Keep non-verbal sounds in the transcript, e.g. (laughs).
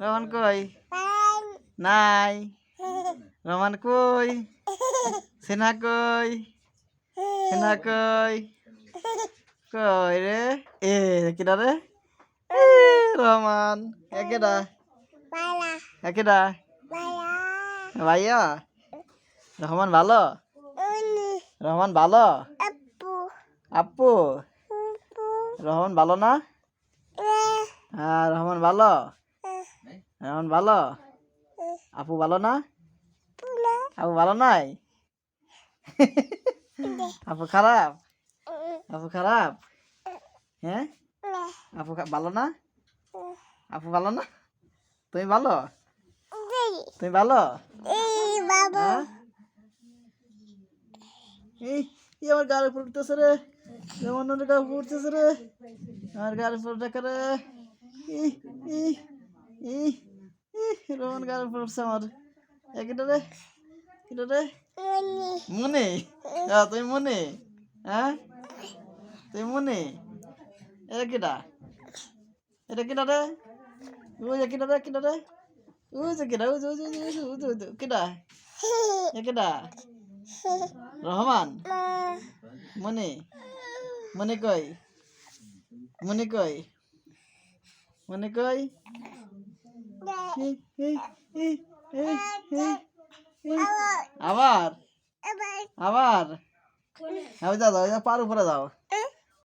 রহমান কই? নাই। (laughs) রহমান কই? সেনা কই? সেনা কই? কই রে? এ কিডা রে? এ, রহমান একেডা একেডা ভাইয়া রহমান ভালো? রহমান ভালো? আপু। রহমান ভালো না? হ্যাঁ রহমান ভালো? রহমান ভালো? আপু ভালো না? আপু ভালো নাই? আপু খারাপ? আপু খারাপ? হ্যাঁ? আপু ভালো না? আপু ভালো না? তুমি ভালো? তুমি ভালো? হ্যাঁ? এই আমার গাড়ি পড়তেছে রে। ওর গাড়ি পড়তেছে রে। আমার গাড়ি পড়তে করে? ই রোহন গাড়ি পড়ছে আমার একেটা রে? রে? মনে। হ্যাঁ তুমি মনে? হ্যাঁ? তুমি মনে? এটা কেটা? এটা কেটা রে? ওই যে কেটা রে কেটা রে? ওই যে কেটা, ওই ওই ওই ওই কেটা? কেটা? রহমান? মনে? মনে কই? মনে কই? মনে কই এই, এই, এই, এই, এই, এই। আবার? আবার? হ্যাঁ যাও পার উপরে যাও